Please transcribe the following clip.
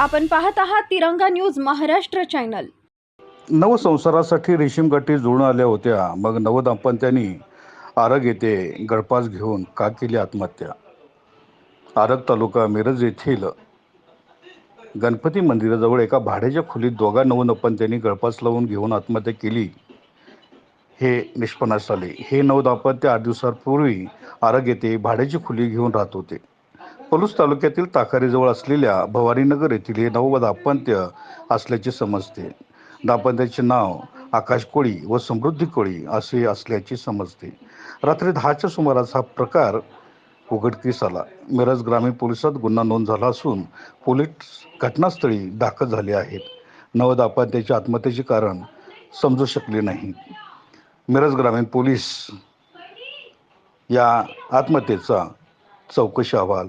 आपण पाहत आहात तिरंगा न्यूज महाराष्ट्र चॅनल. नवसंसारासाठी रेशीम गाठी जुळून आल्या होत्या. मग नवदाम्पत्यांनी आरग येथे गळपास घेऊन का केली आत्महत्या? आरग तालुका मिरज येथील गणपती मंदिराजवळ एका भाड्याच्या खोलीत दोघा नवदंपत्यांनी गळपास लावून घेऊन आत्महत्या केली. हे निष्पन्नास आले हे नवदाम्पत्य आठ दिवसांपूर्वी आरग येथे भाड्याची खोली घेऊन राहत होते. पलूस तालुक्यातील ताकारीजवळ असलेल्या भवानीनगर येथील हे नववद दाम्पत्य असल्याचे समजते दाम्पत्याचे नाव आकाश कोळी व समृद्धी कोळी असे असल्याचे समजते रात्री दहाच्या सुमारास हा प्रकार उघडकीस आला. मिरज ग्रामीण पोलिसात गुन्हा नोंद झाला असून पोलीस घटनास्थळी दाखल झाले आहेत. नव अपत्याच्या आत्महत्येचे कारण समजू शकले नाही मिरज ग्रामीण पोलीस या आत्महत्येचा चौकशी अहवाल